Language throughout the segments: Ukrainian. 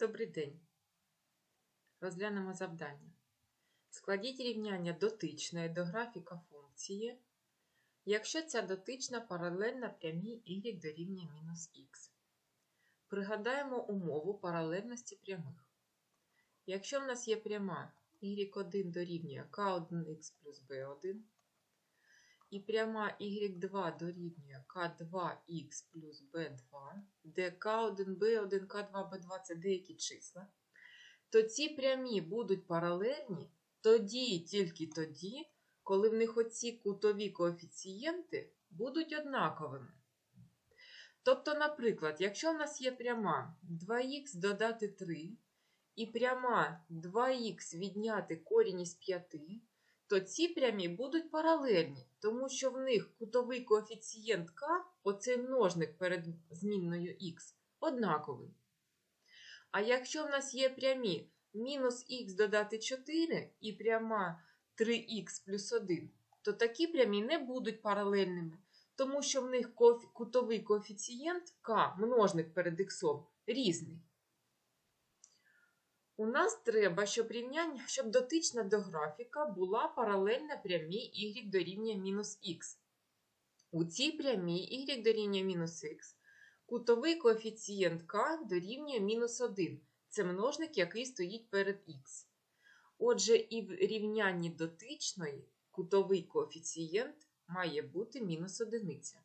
Добрий день. Розглянемо завдання. Складіть рівняння дотичної до графіка функції, якщо ця дотична паралельна прямій y дорівнює мінус х. Пригадаємо умову паралельності прямих. Якщо в нас є пряма y1 дорівнює k1x плюс b1, і пряма y2 дорівнює k2x плюс b2, де k1, b1, k2, b2 це деякі числа, то ці прямі будуть паралельні тоді тільки тоді, коли в них оці кутові коефіцієнти будуть однаковими. Тобто, наприклад, якщо в нас є пряма 2х додати 3 і пряма 2х відняти корінь із 5, то ці прямі будуть паралельні, тому що в них кутовий коефіцієнт k, оцей множник перед змінною х, однаковий. А якщо в нас є прямі мінус х додати 4 і пряма 3х плюс 1, то такі прямі не будуть паралельними, тому що в них кутовий коефіцієнт k, множник перед х, різний. У нас треба, щоб рівняння, щоб дотична до графіка була паралельна прямій y дорівнює мінус х. У цій прямій y дорівнює мінус х кутовий коефіцієнт k дорівнює мінус 1. Це множник, який стоїть перед х. Отже, і в рівнянні дотичної кутовий коефіцієнт має бути мінус одиниця.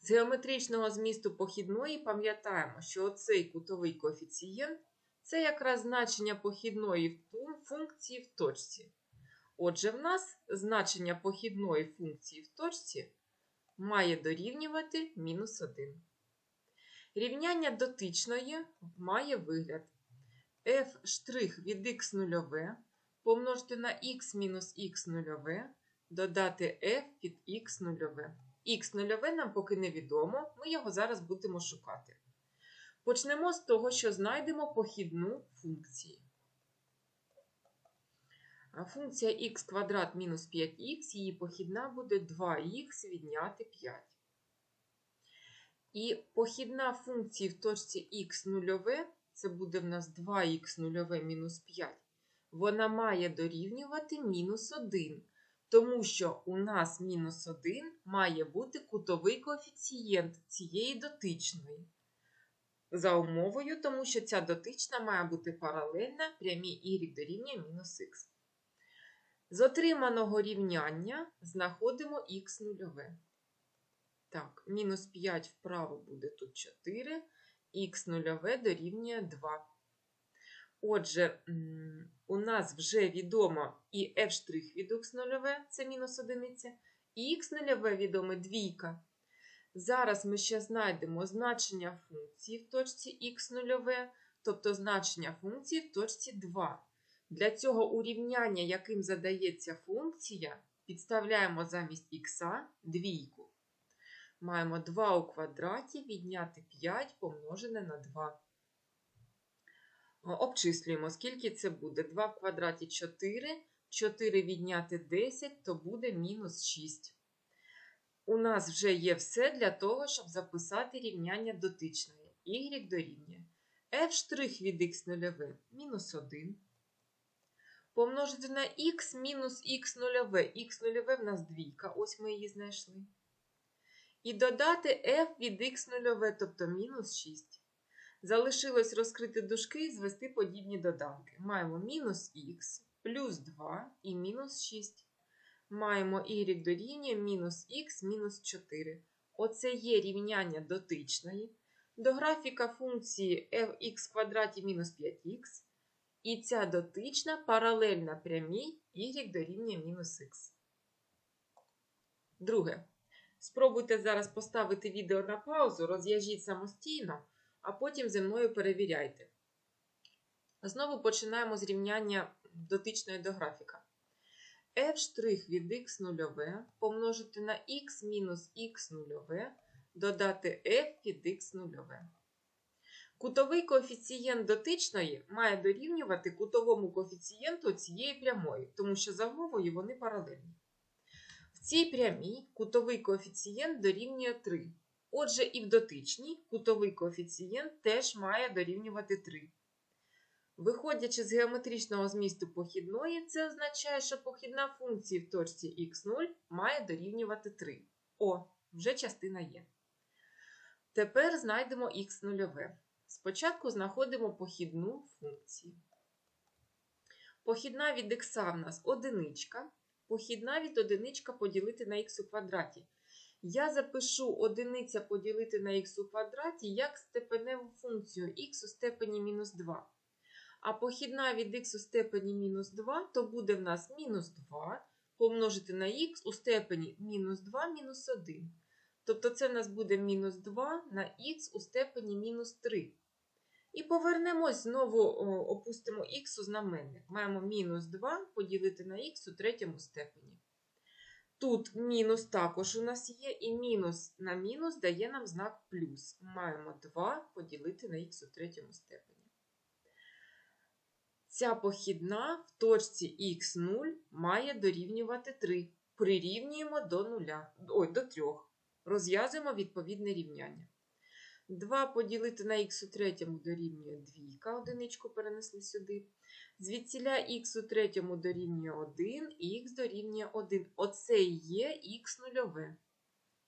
З геометричного змісту похідної пам'ятаємо, що оцей кутовий коефіцієнт це якраз значення похідної функції в точці. Отже, в нас значення похідної функції в точці має дорівнювати мінус 1. Рівняння дотичної має вигляд f' від х нульове помножити на х мінус х нульове, додати f від х нульове. Х нульове нам поки невідомо, ми його зараз будемо шукати. Почнемо з того, що знайдемо похідну функцію. Функція х квадрат мінус 5х, її похідна буде 2х відняти 5. І похідна функції в точці х нульове, це буде в нас 2х нульове мінус 5, вона має дорівнювати мінус 1, тому що у нас мінус 1 має бути кутовий коефіцієнт цієї дотичної. За умовою, тому що ця дотична має бути паралельна прямій y дорівнює мінус х. З отриманого рівняння знаходимо х нульове. Так, мінус 5 вправо буде тут 4, х нульове дорівнює 2. Отже, у нас вже відомо і f' від х нульове, це мінус 1, і х нульове відоме двійка. Зараз ми ще знайдемо значення функції в точці х нульове, тобто значення функції в точці 2. Для цього урівняння, яким задається функція, підставляємо замість х двійку. Маємо 2 у квадраті відняти 5 помножене на 2. Обчислюємо, скільки це буде. 2 в квадраті 4, 4 відняти 10, то буде мінус 6. У нас вже є все для того, щоб записати рівняння дотичної. y дорівнює f' від х нульове мінус 1. Помножити на х мінус х нульове. Х нульове в нас двійка, ось ми її знайшли. І додати f від х нульове, тобто мінус 6. Залишилось розкрити дужки і звести подібні доданки. Маємо мінус х плюс 2 і мінус 6. Маємо y дорівнює мінус х мінус 4. Оце є рівняння дотичної. До графіка функції fx квадраті мінус 5х. І ця дотична паралельна прямій y дорівнює мінус х. Друге. Спробуйте зараз поставити відео на паузу, роз'яжіть самостійно, а потім зі мною перевіряйте. Знову починаємо з рівняння дотичної до графіка. F' від х нульове помножити на х мінус х нульове, додати f від х нульове. Кутовий коефіцієнт дотичної має дорівнювати кутовому коефіцієнту цієї прямої, тому що за вони паралельні. В цій прямій кутовий коефіцієнт дорівнює 3. Отже, і в дотичній кутовий коефіцієнт теж має дорівнювати 3. Виходячи з геометричного змісту похідної, це означає, що похідна функції в точці х0 має дорівнювати 3. О, вже частина є. Тепер знайдемо х0. Спочатку знаходимо похідну функцію. Похідна від х в нас одиничка. Похідна від одиничка поділити на х у квадраті. Я запишу одиниця поділити на х у квадраті як степеневу функцію х у степені мінус 2. А похідна від х у степені мінус 2, то буде в нас мінус 2 помножити на х у степені мінус 2 мінус 1. Тобто це в нас буде мінус 2 на х у степені мінус 3. І повернемось, знову опустимо х у знаменник. Маємо мінус 2 поділити на х у третьому степені. Тут мінус також у нас є, і мінус на мінус дає нам знак плюс. Маємо 2 поділити на х у третьому степені. Ця похідна в точці х0 має дорівнювати 3. Прирівнюємо до 0, ой, до 3. Розв'язуємо відповідне рівняння. 2 поділити на х у третьому дорівнює 2, одиничку перенесли сюди. Звідсіля х у третьому дорівнює 1, і х дорівнює 1. Оце і є х нульове.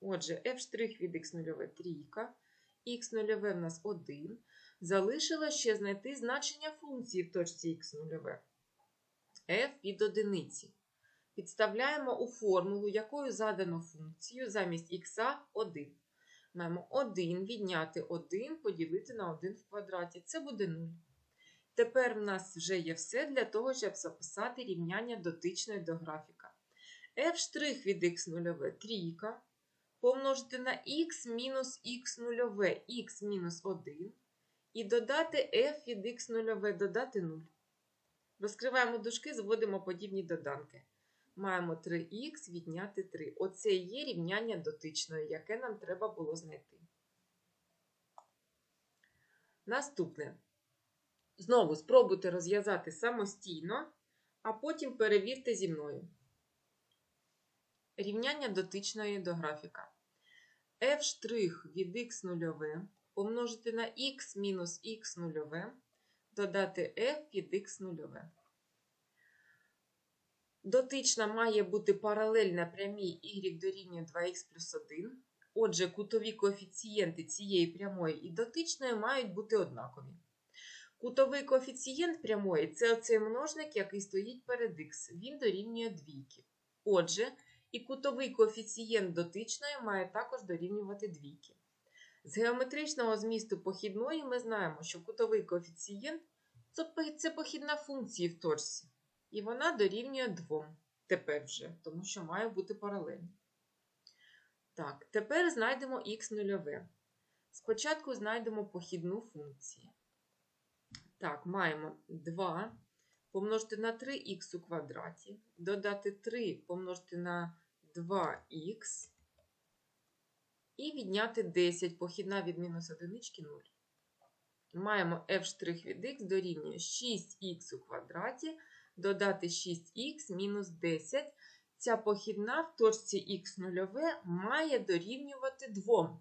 Отже, f' від х нульове трійка, х нульове в нас 1. Залишилось ще знайти значення функції в точці х нульове. f від одиниці. Підставляємо у формулу, якою задано функцію замість х 1. Маємо 1 відняти 1 поділити на 1 в квадраті. Це буде 0. Тепер в нас вже є все для того, щоб записати рівняння дотичної до графіка. f' від х0 трійка помножити на х мінус х0, х мінус 1. І додати f від х0, додати 0. Розкриваємо дужки, зводимо подібні доданки. Маємо 3х відняти 3. Оце і є рівняння дотичної, яке нам треба було знайти. Наступне. Знову спробуйте розв'язати самостійно, а потім перевірте зі мною. Рівняння дотичної до графіка. f' від х0 помножити на х мінус х0, додати f від х0. Дотична має бути паралельна прямій y дорівнює 2х плюс 1. Отже, кутові коефіцієнти цієї прямої і дотичної мають бути однакові. Кутовий коефіцієнт прямої це оцей множник, який стоїть перед х. Він дорівнює двійки. Отже, і кутовий коефіцієнт дотичної має також дорівнювати двійки. З геометричного змісту похідної ми знаємо, що кутовий коефіцієнт це похідна функція в точці. І вона дорівнює 2 тепер вже, тому що має бути паралельно. Так, тепер знайдемо х нульове. Спочатку знайдемо похідну функцію. Так, маємо 2 помножити на 3х у квадраті, додати 3 помножити на 2х і відняти 10, похідна від мінус 1 0. Маємо f' від х дорівнює 6х у квадраті, додати 6х мінус 10. Ця похідна в точці х0 має дорівнювати 2.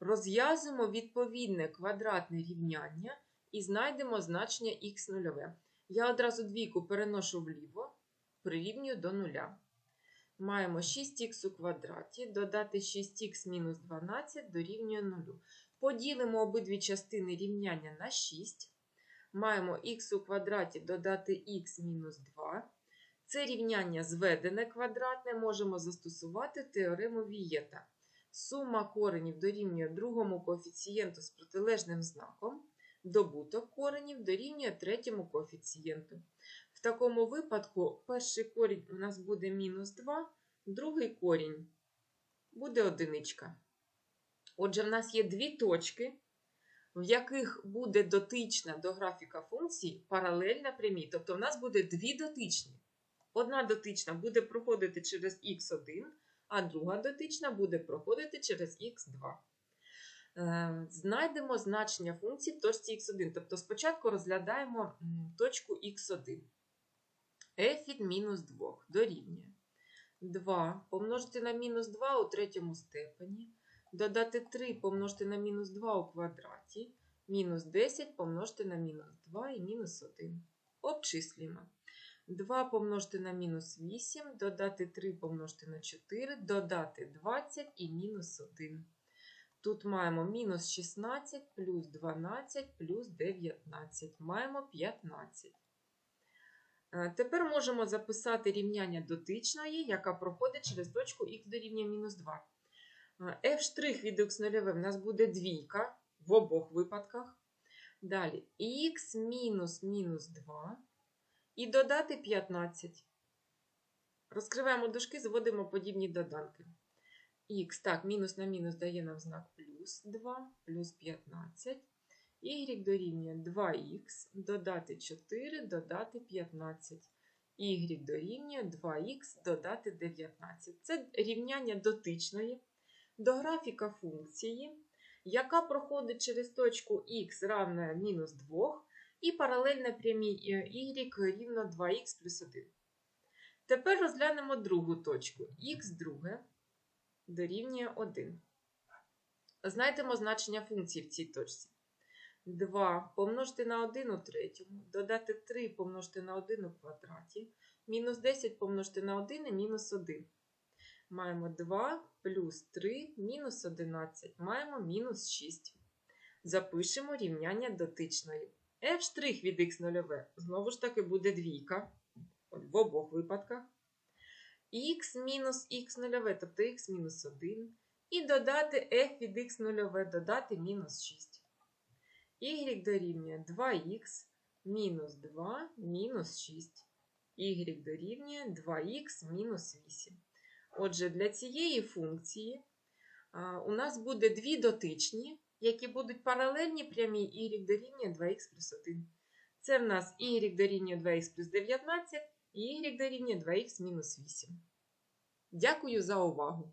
Розв'язуємо відповідне квадратне рівняння і знайдемо значення х0. Я одразу двійку переношу вліво, прирівнюю до 0. Маємо 6х у квадраті, додати 6х мінус 12 дорівнює 0. Поділимо обидві частини рівняння на 6. Маємо х у квадраті додати х мінус 2. Це рівняння зведене квадратне, можемо застосувати теорему Вієта. Сума коренів дорівнює другому коефіцієнту з протилежним знаком. Добуток коренів дорівнює третьому коефіцієнту. В такому випадку перший корінь у нас буде мінус 2, другий корінь буде одиничка. Отже, в нас є дві точки, в яких буде дотична до графіка функції паралельна прямій. Тобто, в нас буде дві дотичні. Одна дотична буде проходити через х1, а друга дотична буде проходити через х2. Е, знайдемо значення функції в точці х1. Тобто спочатку розглядаємо точку х1. F від мінус 2 дорівнює 2 помножити на мінус 2 у третьому степені, Додати 3 помножити на мінус 2 у квадраті. Мінус 10 помножити на мінус 2 і мінус 1. Обчислюємо. 2 помножити на мінус 8, додати 3 помножити на 4, додати 20 і мінус 1. Тут маємо мінус 16 плюс 12 плюс 19. Маємо 15. Е, Тепер можемо записати рівняння дотичної, яка проходить через точку х дорівнює мінус 2. Е, f' від х0 в нас буде двійка в обох випадках. Далі х мінус мінус 2 і додати 15. Розкриваємо дужки, зводимо подібні доданки. Х, так, мінус на мінус дає нам знак плюс 2, плюс 15. Y дорівнює 2х, додати 4, додати 15. Y дорівнює 2х, додати 19. Це рівняння дотичної до графіка функції, яка проходить через точку х равна мінус 2 і паралельно прямій е, y рівно 2х плюс 1. Тепер розглянемо другу точку. х друге дорівнює 1. Знайдемо значення функції в цій точці. 2 помножити на 1 у третьому, додати 3 помножити на 1 у квадраті, мінус 10 помножити на 1 і мінус 1. Маємо 2 плюс 3 мінус 11. Маємо мінус 6. Запишемо рівняння дотичної. f' від х0 знову ж таки буде двійка в обох випадках. х мінус х0, тобто х мінус 1. І додати f від х0, додати мінус 6. Y дорівнює 2х мінус 2 мінус 6. y дорівнює 2х мінус 8. Отже, для цієї функції у нас буде дві дотичні, які будуть паралельні прямій y дорівнює 2х плюс 1. Це в нас y дорівнює 2х плюс 19 і y дорівнює 2х мінус 8. Дякую за увагу!